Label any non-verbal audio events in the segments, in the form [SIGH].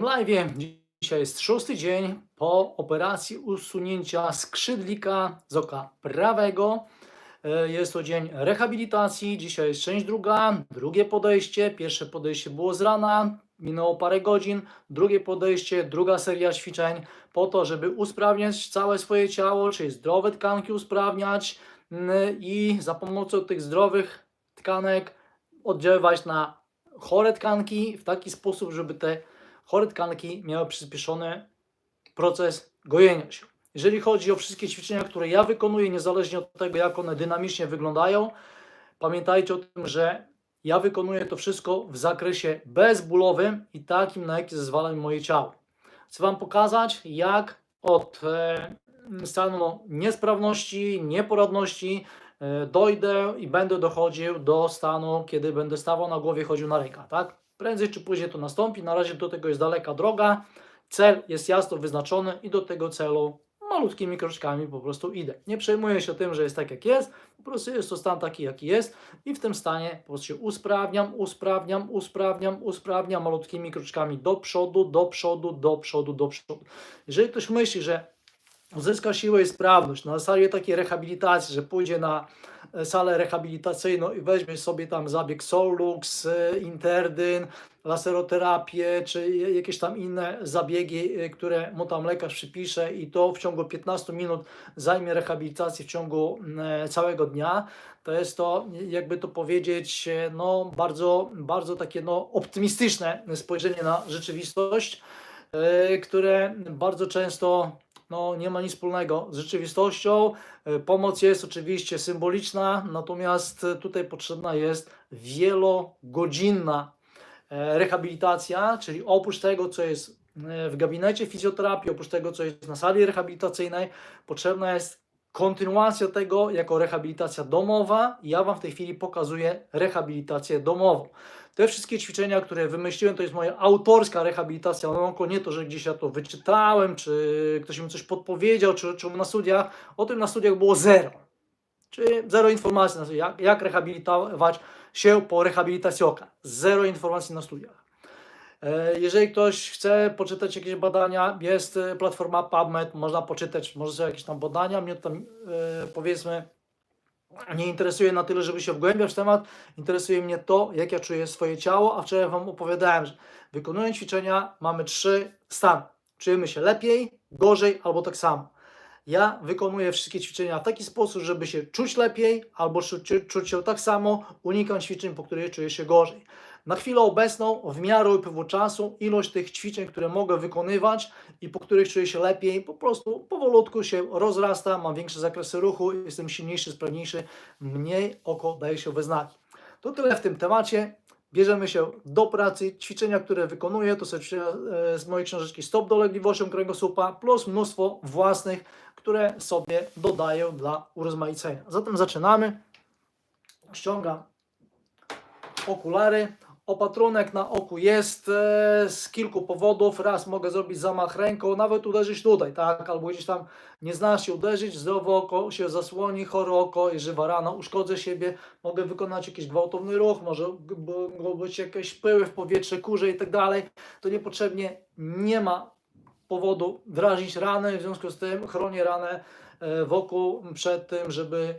live. Dzisiaj jest szósty dzień po operacji usunięcia skrzydlika z oka prawego. E, Jest to dzień rehabilitacji. Dzisiaj jest część druga, drugie podejście. Pierwsze podejście było z rana, minęło parę godzin. Drugie podejście, druga seria ćwiczeń po to, żeby usprawniać całe swoje ciało, czyli zdrowe tkanki usprawniać i za pomocą tych zdrowych tkanek oddziaływać na chore tkanki w taki sposób, żeby te chore tkanki miały przyspieszony proces gojenia się. Jeżeli chodzi o wszystkie ćwiczenia, które ja wykonuję, niezależnie od tego, jak one dynamicznie wyglądają, pamiętajcie o tym, że ja wykonuję to wszystko w zakresie bezbólowym i takim, na jaki zezwala moje ciało. Chcę Wam pokazać, jak od e, stanu niesprawności, nieporadności e, dojdę i będę dochodził do stanu, kiedy będę stawał na głowie, chodził na rękach, tak? Prędzej czy później to nastąpi. Na razie do tego jest daleka droga. Cel jest jasno wyznaczony i do tego celu malutkimi kroczkami po prostu idę. Nie przejmuję się tym, że jest tak jak jest, po prostu jest to stan taki jaki jest i w tym stanie po prostu się usprawniam, usprawniam, usprawniam, usprawniam malutkimi kroczkami do przodu, do przodu, do przodu, do przodu. Jeżeli ktoś myśli, że uzyska siłę i sprawność na zasadzie takiej rehabilitacji, że pójdzie na salę rehabilitacyjną i weźmie sobie tam zabieg Solux, e, Interdyn, laseroterapię, czy jakieś tam inne zabiegi, e, które mu tam lekarz przypisze i to w ciągu 15 minut zajmie rehabilitację w ciągu e, całego dnia, to jest to, jakby to powiedzieć, e, no bardzo, bardzo takie no optymistyczne spojrzenie na rzeczywistość, e, które bardzo często no, nie ma nic wspólnego z rzeczywistością. E, Pomoc jest oczywiście symboliczna, natomiast e, tutaj potrzebna jest wielogodzinna e, rehabilitacja, czyli oprócz tego, co jest w gabinecie fizjoterapii, oprócz tego, co jest na sali rehabilitacyjnej, potrzebna jest kontynuacja tego jako rehabilitacja domowa. Ja Wam w tej chwili pokazuję rehabilitację domową. Te wszystkie ćwiczenia, które wymyśliłem, to jest moja autorska rehabilitacja na oko, nie to, że gdzieś ja to wyczytałem, czy ktoś mi coś podpowiedział, czy, czy na studiach. O tym na studiach było zero. Czyli zero informacji na studiach, jak, jak rehabilitować się po rehabilitacji oka. Zero informacji na studiach. E, Jeżeli ktoś chce poczytać jakieś badania, jest e, platforma PubMed, można poczytać, może sobie jakieś tam badania, mnie tam e, powiedzmy nie interesuje na tyle, żeby się wgłębiać w temat, interesuje mnie to, jak ja czuję swoje ciało, a wczoraj Wam opowiadałem, że wykonując ćwiczenia mamy trzy stany. Czujemy się lepiej, gorzej albo tak samo. Ja wykonuję wszystkie ćwiczenia w taki sposób, żeby się czuć lepiej albo czuć, czuć się tak samo, unikam ćwiczeń, po których czuję się gorzej. Na chwilę obecną, w miarę upływu czasu, ilość tych ćwiczeń, które mogę wykonywać i po których czuję się lepiej, po prostu powolutku się rozrasta, mam większe zakresy ruchu, jestem silniejszy, sprawniejszy, mniej oko daje się we znaki. To tyle w tym temacie. Bierzemy się do pracy. Ćwiczenia, które wykonuję, to są e, z mojej książeczki Stop dolegliwością kręgosłupa, plus mnóstwo własnych, które sobie dodaję dla urozmaicenia. Zatem zaczynamy. Ściągam okulary. Opatrunek na oku jest e, z kilku powodów. Raz mogę zrobić zamach ręką, nawet uderzyć tutaj, tak? Albo gdzieś tam nie znasz się uderzyć, zdrowe oko się zasłoni, chore oko, jest żywa rana, uszkodzę siebie, mogę wykonać jakiś gwałtowny ruch, może być jakieś pyły w powietrze, kurze i tak dalej. To niepotrzebnie nie ma powodu drażnić rany, w związku z tym chronię ranę e, wokół przed tym, żeby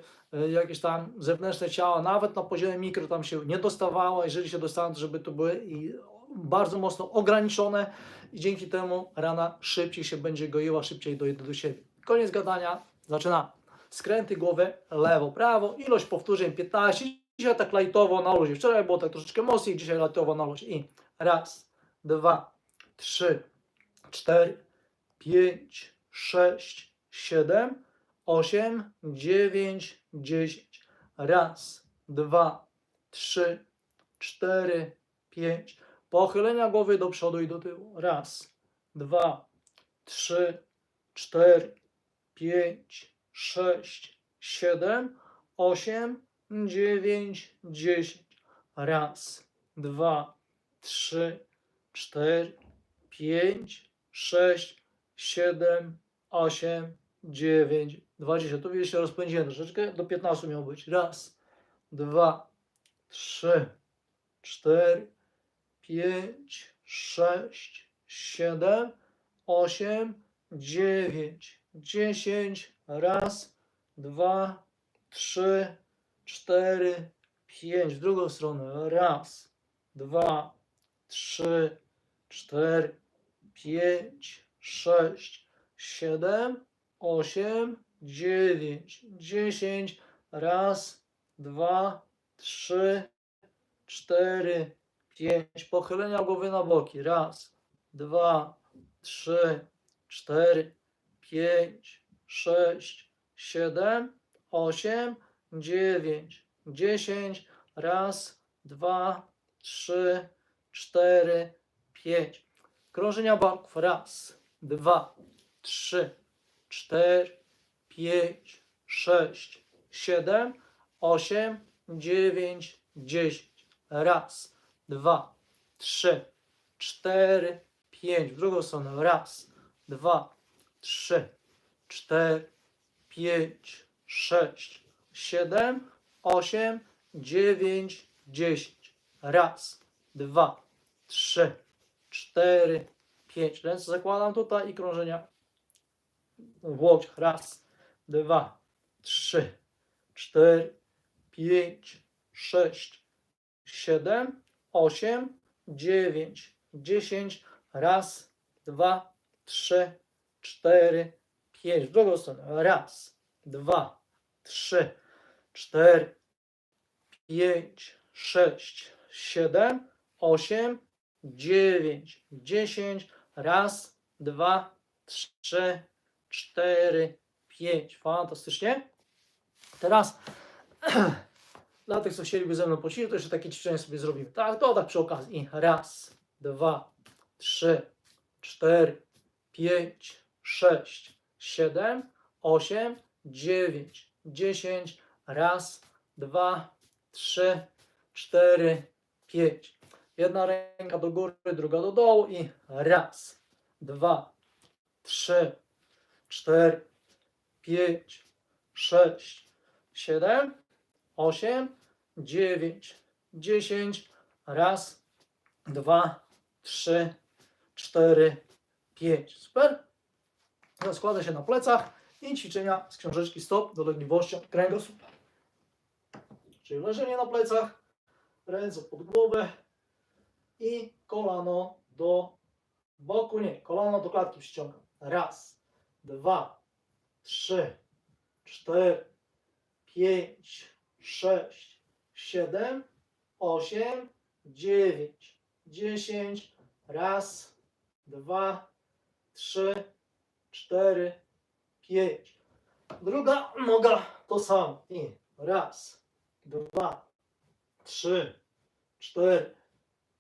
jakieś tam zewnętrzne ciała, nawet na poziomie mikro tam się nie dostawało, jeżeli się dostaną, to żeby to były i bardzo mocno ograniczone i dzięki temu rana szybciej się będzie goiła, szybciej dojdzie do siebie. Koniec gadania, zaczynamy. Skręty głowy lewo, prawo, ilość powtórzeń 15, dzisiaj tak lajtowo na luzie. Wczoraj było tak troszeczkę mocniej, dzisiaj lajtowo na luzie. I raz, dwa, trzy, cztery, pięć, sześć, siedem, osiem, dziewięć, dziesięć. Raz, dwa, trzy, cztery, pięć. Pochylenia głowy do przodu i do tyłu. Raz, dwa, trzy, cztery, pięć, sześć, siedem, osiem, dziewięć, dziesięć. Raz, dwa, trzy, cztery, pięć, sześć, siedem, osiem, dziewięć, dwadzieścia. Tu widzisz się rozpędziłem troszeczkę. Do 15 miał być. Raz, dwa, trzy, cztery, pięć, sześć, siedem, osiem, dziewięć, dziesięć. Raz, dwa, trzy, cztery, pięć. W drugą stronę. Raz, dwa, trzy, cztery, pięć, sześć, siedem, osiem, dziewięć, dziesięć. Raz, dwa, trzy, cztery, pięć. Pochylenia głowy na boki. Raz, dwa, trzy, cztery, pięć, sześć, siedem, osiem, dziewięć, dziesięć. Raz, dwa, trzy, cztery, pięć. Krążenia barków. Raz, dwa, trzy, cztery, pięć, sześć, siedem, osiem, dziewięć, dziesięć. Raz, dwa, trzy, cztery, pięć. W drugą stronę. Raz, dwa, trzy, cztery, pięć, sześć, siedem, osiem, dziewięć, dziesięć. Raz, dwa, trzy, cztery, pięć. Ręce zakładam tutaj i krążenia w łokciach. Raz, dwa, trzy, cztery, pięć, sześć, siedem, osiem, dziewięć, dziesięć. Raz, dwa, trzy, cztery, pięć. W drugą stronę. Raz, dwa, trzy, cztery, pięć, sześć, siedem, osiem, dziewięć, dziesięć. Raz, dwa, trzy, cztery, pięć. Fantastycznie. Teraz [CLEARS THROAT] dla tych, co chcieliby ze mną poćwiczyć, to jeszcze takie ćwiczenie sobie zrobimy. Tak, to tak przy okazji. Raz, dwa, trzy, cztery, pięć, sześć, siedem, osiem, dziewięć, dziesięć. Raz, dwa, trzy, cztery, pięć. Jedna ręka do góry, druga do dołu i raz, dwa, trzy, cztery, pięć, sześć, siedem, osiem, dziewięć, dziesięć. Raz, dwa, trzy, cztery, pięć. Super. Rozkłada się na plecach i ćwiczenia z książeczki Stop dolegliwością kręgosłupa. Czyli leżenie na plecach, ręce pod głowę i kolano do boku, nie, kolano do klatki przyciągam. Raz, dwa, trzy, cztery, pięć, sześć, siedem, osiem, dziewięć, dziesięć. Raz, dwa, trzy, cztery, pięć. Druga noga to samo. I raz, dwa, trzy, cztery,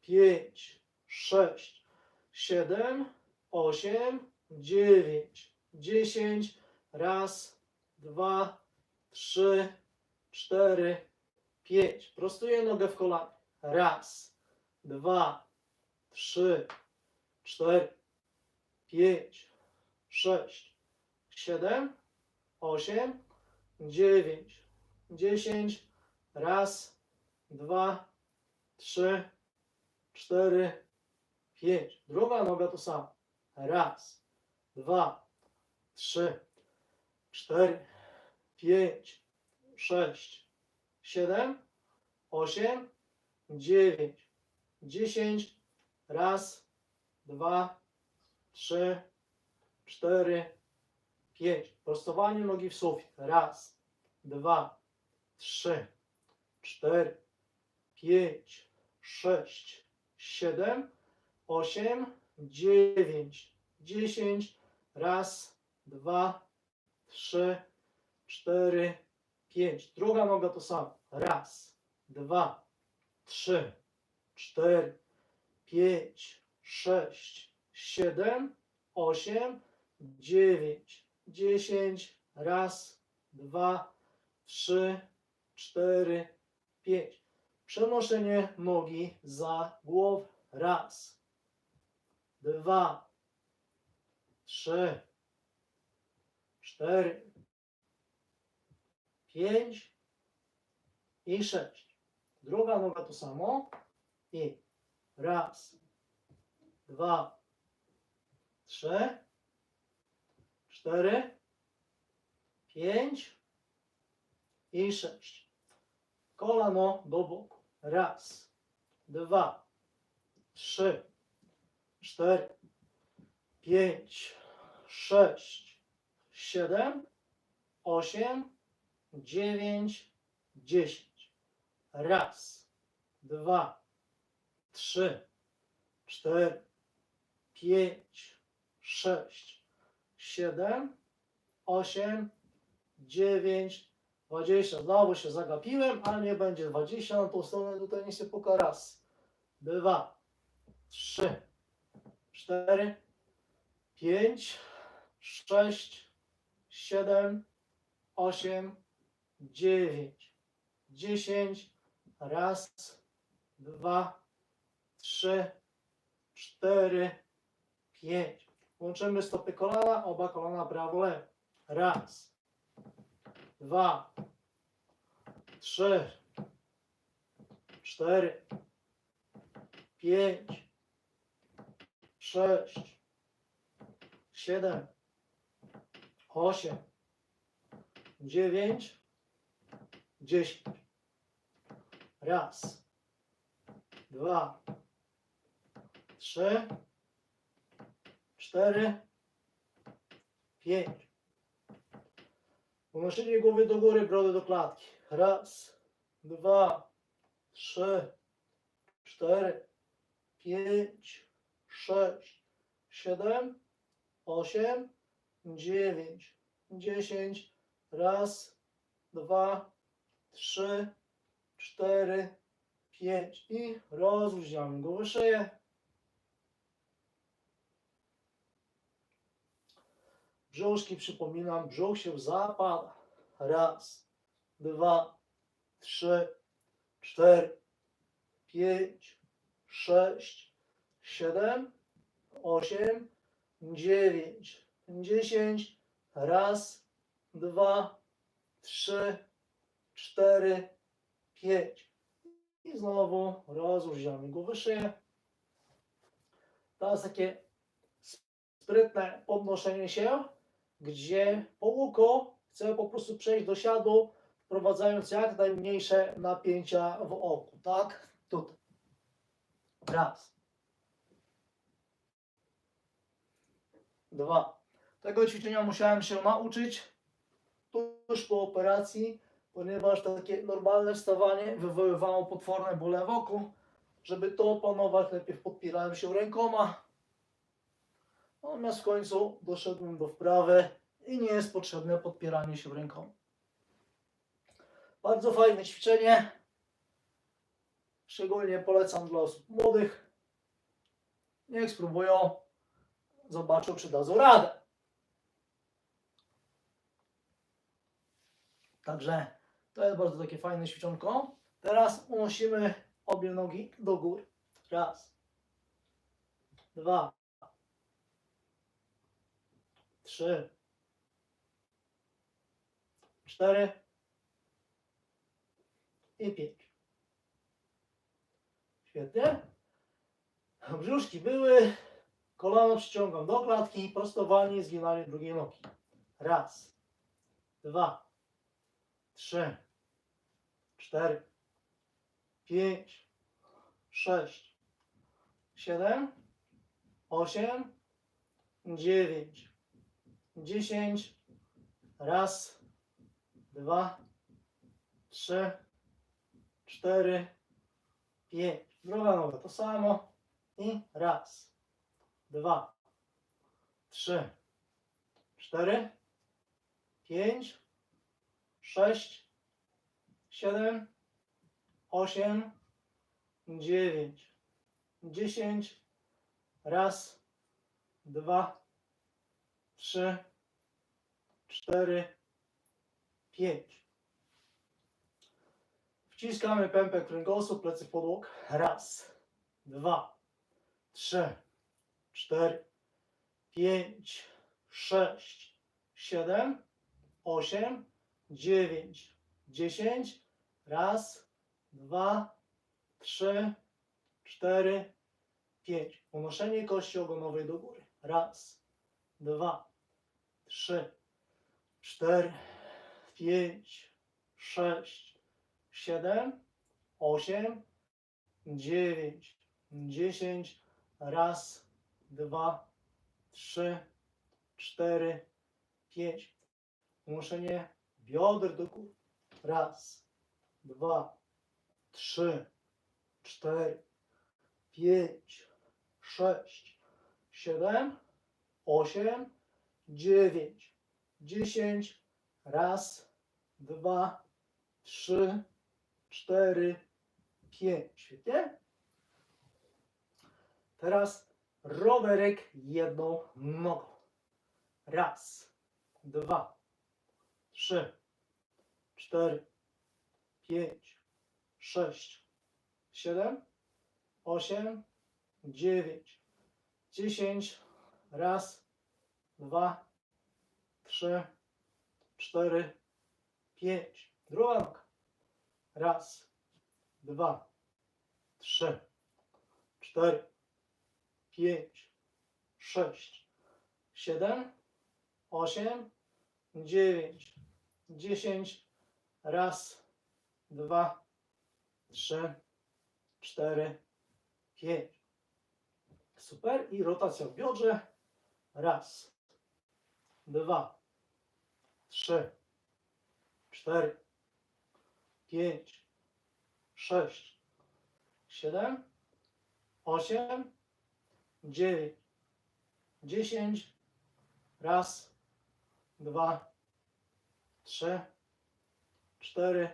pięć, sześć, siedem, osiem, dziewięć, dziesięć. Raz, dwa, trzy, cztery, pięć. Prostuję nogę w kolanie. Raz, dwa, trzy, cztery, pięć, sześć, siedem, osiem, dziewięć, dziesięć. Raz, dwa, trzy, cztery, pięć. Druga noga to samo. Raz, dwa, trzy, cztery, pięć, sześć, siedem, osiem, dziewięć, dziesięć. Raz, dwa, trzy, cztery, pięć. Prostowanie nogi w sufit. Raz, dwa, trzy, cztery, pięć, sześć, siedem, osiem, dziewięć, dziesięć. Raz, dwa, trzy, cztery, pięć. Druga noga to samo. Raz, dwa, trzy, cztery, pięć, sześć, siedem, osiem, dziewięć, dziesięć. Raz, dwa, trzy, cztery, pięć. Przenoszenie nogi za głowę. Raz, dwa, trzy, cztery, pięć i sześć. Druga noga to samo. I raz, dwa, trzy, cztery, pięć i sześć. Kolano do boku. Raz, dwa, trzy, cztery, pięć, sześć, siedem, osiem, dziewięć, dziesięć. Raz, dwa, trzy, cztery, pięć, sześć, siedem, osiem, dziewięć, dwadzieścia. Znowu się zagapiłem, ale nie będzie dwadzieścia. Na tą stronę tutaj nie się puka. Raz, dwa, trzy, cztery, pięć, sześć, siedem, osiem, dziewięć, dziesięć. Raz, dwa, trzy, cztery, pięć. Łączymy stopy kolana, oba kolana prawo, lewo. Raz, dwa, trzy, cztery, pięć, sześć, siedem, osiem, dziewięć, dziesięć. Raz, dwa, trzy, cztery, pięć. Unoszenie głowy do góry, brody do klatki. Raz, dwa, trzy, cztery, pięć, sześć, siedem, osiem, dziewięć, dziesięć. Raz, dwa, trzy, cztery, pięć. I rozluźniamy głowę, szyję. Brzuszki, przypominam, brzuch się zapada. Raz, dwa, trzy, cztery, pięć, sześć, siedem, osiem, dziewięć, dziesięć. Raz, dwa, trzy, cztery, pięć. I znowu rozluźniamy głowę, szyję. Teraz takie sprytne podnoszenie się, gdzie po łuku chcę po prostu przejść do siadu, wprowadzając jak najmniejsze napięcia w oku, tak? Tutaj. Raz. Dwa. Tego ćwiczenia musiałem się nauczyć tuż po operacji, ponieważ takie normalne wstawanie wywoływało potworne bóle oku. Żeby to opanować, najpierw podpierałem się rękoma, Natomiast w końcu doszedłem do wprawy i nie jest potrzebne podpieranie się ręką. Bardzo fajne ćwiczenie. Szczególnie polecam dla osób młodych. Niech spróbują. Zobaczą, czy dadzą radę. Także to jest bardzo takie fajne ćwiczonko. Teraz unosimy obie nogi do góry. Raz. Dwa. trzy, cztery i pięć. Świetnie. Brzuszki były. Kolano przyciągam do klatki. Prostowanie zginanie drugiej nogi. Raz, dwa, trzy, cztery, pięć, sześć, siedem, osiem, dziewięć, dziesięć. Raz, dwa, trzy, cztery, pięć. Druga noga to samo. I raz, dwa, trzy, cztery, pięć, sześć, siedem, osiem, dziewięć, dziesięć. Raz, dwa, trzy, cztery, pięć. Wciskamy pępek kręgosłup, plecy w podłog. Raz, dwa, trzy, cztery, pięć, sześć, siedem, osiem, dziewięć, dziesięć. Raz, dwa, trzy, cztery, pięć. Unoszenie kości ogonowej do góry. Raz, dwa, trzy, cztery, pięć, sześć, siedem, osiem, dziewięć, dziesięć. Raz, dwa, trzy, cztery, pięć. Unoszenie bioder do góry. Raz, dwa, trzy, cztery, pięć, sześć, siedem, osiem, dziewięć, dziesięć. Raz, dwa, trzy, cztery, pięć. Świetnie. Teraz rowerek jedną nogą. Raz, dwa, trzy, cztery, pięć, sześć, siedem, osiem, dziewięć, dziesięć. Raz, dwa, trzy, cztery, pięć. Druga noga. Raz, dwa, trzy, cztery, pięć, sześć, siedem, osiem, dziewięć, dziesięć. Raz, dwa, trzy, cztery, pięć. Super. I rotacja w biodrze. Raz, dwa, trzy, cztery, pięć, sześć, siedem, osiem, dziewięć, dziesięć. Raz, dwa, trzy, cztery,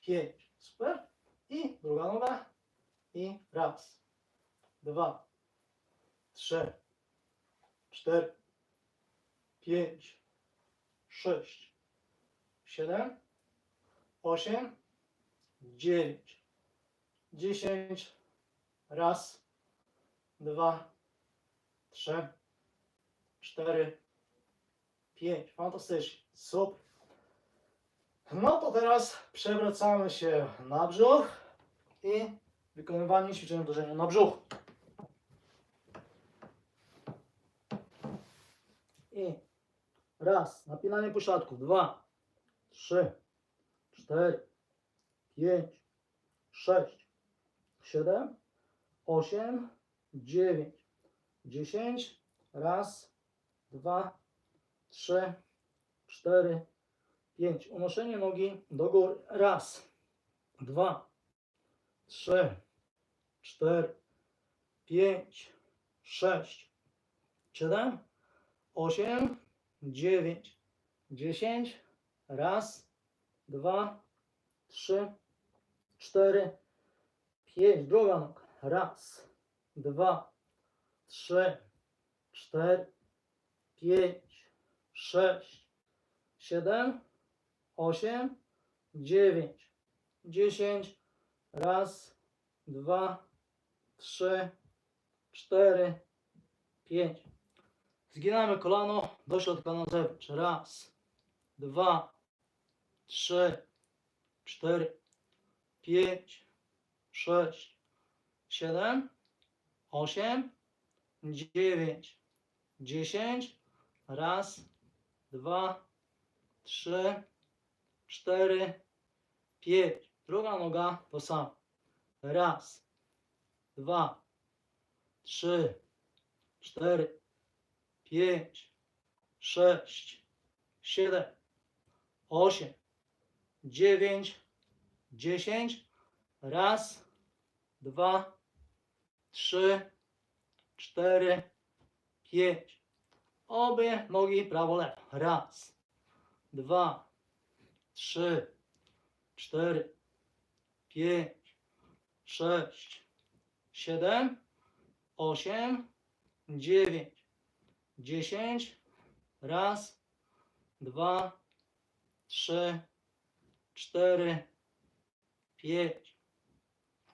pięć. Super. I druga noga. I raz, dwa, trzy, cztery, pięć, sześć, siedem, osiem, dziewięć, dziesięć. Raz, dwa, trzy, cztery, pięć. Fantastycznie. Super. No to teraz przewracamy się na brzuch i wykonywanie ćwiczenia uderzenia na brzuch. I raz, napinanie pośladków, dwa, trzy, cztery, pięć, sześć, siedem, osiem, dziewięć, dziesięć. Raz, dwa, trzy, cztery, pięć. Unoszenie nogi do góry. Raz, dwa, trzy, cztery, pięć, sześć, siedem, osiem, dziewięć, dziesięć. Raz, dwa, trzy, cztery, pięć. Druga noga. Raz, dwa, trzy, cztery, pięć, sześć, siedem, osiem, dziewięć, dziesięć. Raz, dwa, trzy, cztery, pięć. Zginamy kolano do środka na zewnątrz. Raz, dwa, trzy, cztery, pięć, sześć, siedem, osiem, dziewięć, dziesięć. Raz, dwa, trzy, cztery, pięć. Druga noga to samo. Raz, dwa, trzy, cztery, pięć, sześć, siedem, osiem, dziewięć, dziesięć. Raz, dwa, trzy, cztery, pięć. Obie nogi prawo, lewo. Raz, dwa, trzy, cztery, pięć, sześć, siedem, osiem, dziewięć, dziesięć. Raz, dwa, trzy, cztery, pięć.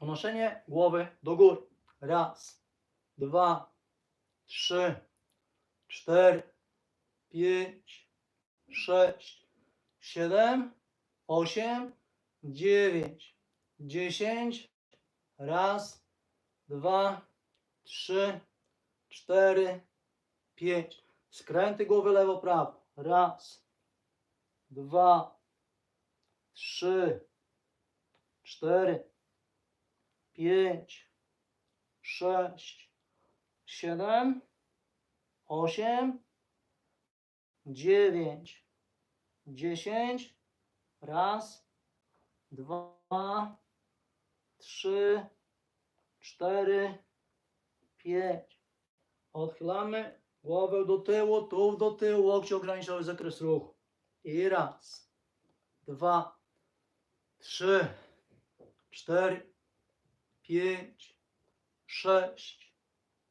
Unoszenie głowy do góry. Raz, dwa, trzy, cztery, pięć, sześć, siedem, osiem, dziewięć, dziesięć. Raz, dwa, trzy, cztery, pięć. Skręty głowy lewo, prawo. Raz, dwa, trzy, cztery, pięć, sześć, siedem, osiem, dziewięć, dziesięć. Raz, dwa, trzy, cztery, pięć. Odchylamy głowę do tyłu, tułów do tyłu, łokcie ograniczały zakres ruchu. I raz, dwa, trzy, cztery, pięć, sześć,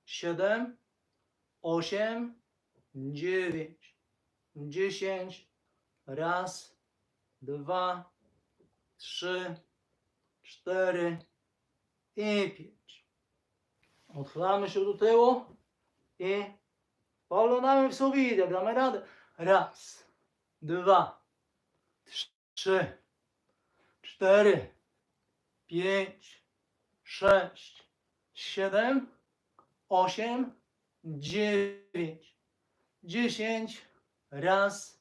siedem, osiem, dziewięć, dziesięć. Raz, dwa, trzy, cztery i pięć. Odchylamy się do tyłu i poglądamy w sufit, jak damy radę. Raz, dwa, trzy, cztery, pięć, sześć, siedem, osiem, dziewięć, dziesięć. Raz,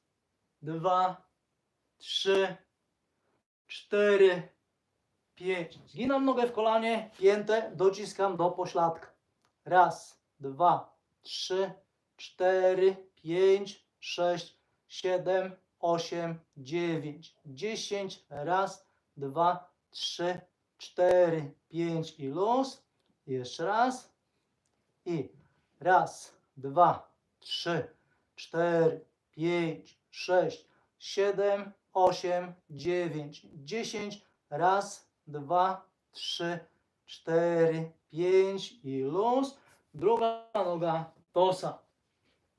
dwa, trzy, cztery, pięć. Zginam nogę w kolanie, piętę, dociskam do pośladka. Raz, dwa, trzy, cztery, pięć, sześć, siedem, osiem, dziewięć, dziesięć. Raz, dwa, trzy, cztery, pięć i luz. Jeszcze raz. I raz, dwa, trzy, cztery, pięć, sześć, siedem, osiem, dziewięć, dziesięć. Raz, dwa, trzy, cztery, pięć i luz. Druga noga to samo.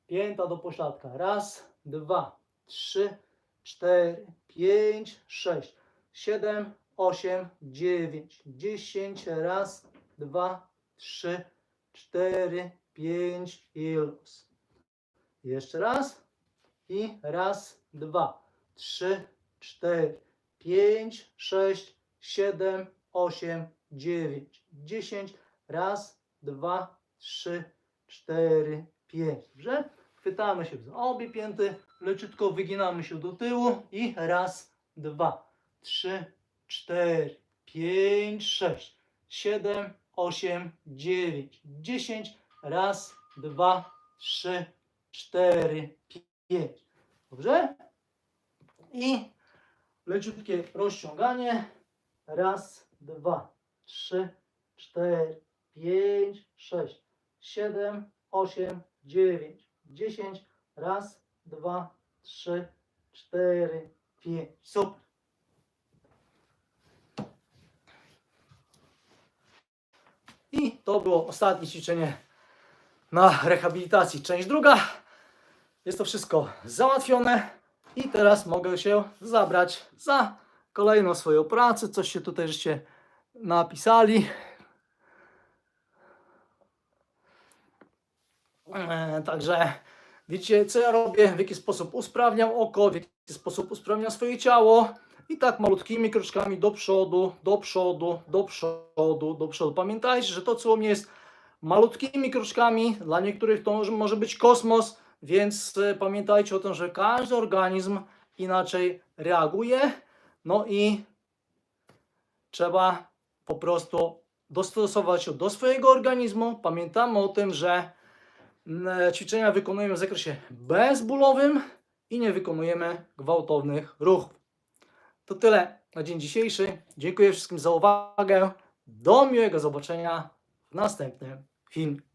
Pięta do pośladka. Raz, dwa, trzy, cztery, pięć, sześć, siedem, osiem, dziewięć, dziesięć. Raz, dwa, trzy, cztery, pięć i luz. Jeszcze raz. I raz, dwa, trzy, cztery, pięć, sześć, siedem, osiem, dziewięć, dziesięć. Raz, dwa, trzy, cztery, pięć. Dobrze? Chwytamy się za obie pięty, leciutko wyginamy się do tyłu i raz, dwa, trzy, cztery, pięć, sześć, siedem, osiem, dziewięć, dziesięć. Raz, dwa, trzy, cztery, pięć. Dobrze? I leciutkie rozciąganie. Raz, dwa, trzy, cztery, pięć, sześć, siedem, osiem, dziewięć, dziesięć. Raz, dwa, trzy, cztery, pięć. Super. I to było ostatnie ćwiczenie na rehabilitacji. Część druga. Jest to wszystko załatwione. I teraz mogę się zabrać za kolejną swoją pracę. Coś się tutaj żeście napisali. E, Także widzicie, co ja robię, w jaki sposób usprawniam oko, w jaki sposób usprawniam swoje ciało. I tak malutkimi kroczkami do przodu, do przodu, do przodu, do przodu. Pamiętajcie, że to, co u mnie jest malutkimi kroczkami, dla niektórych to może, może być kosmos, więc e, pamiętajcie o tym, że każdy organizm inaczej reaguje. No i trzeba po prostu dostosować się do swojego organizmu. Pamiętamy o tym, że mm, ćwiczenia wykonujemy w zakresie bezbólowym i nie wykonujemy gwałtownych ruchów. To tyle na dzień dzisiejszy. Dziękuję wszystkim za uwagę. Do miłego zobaczenia w następnym filmie.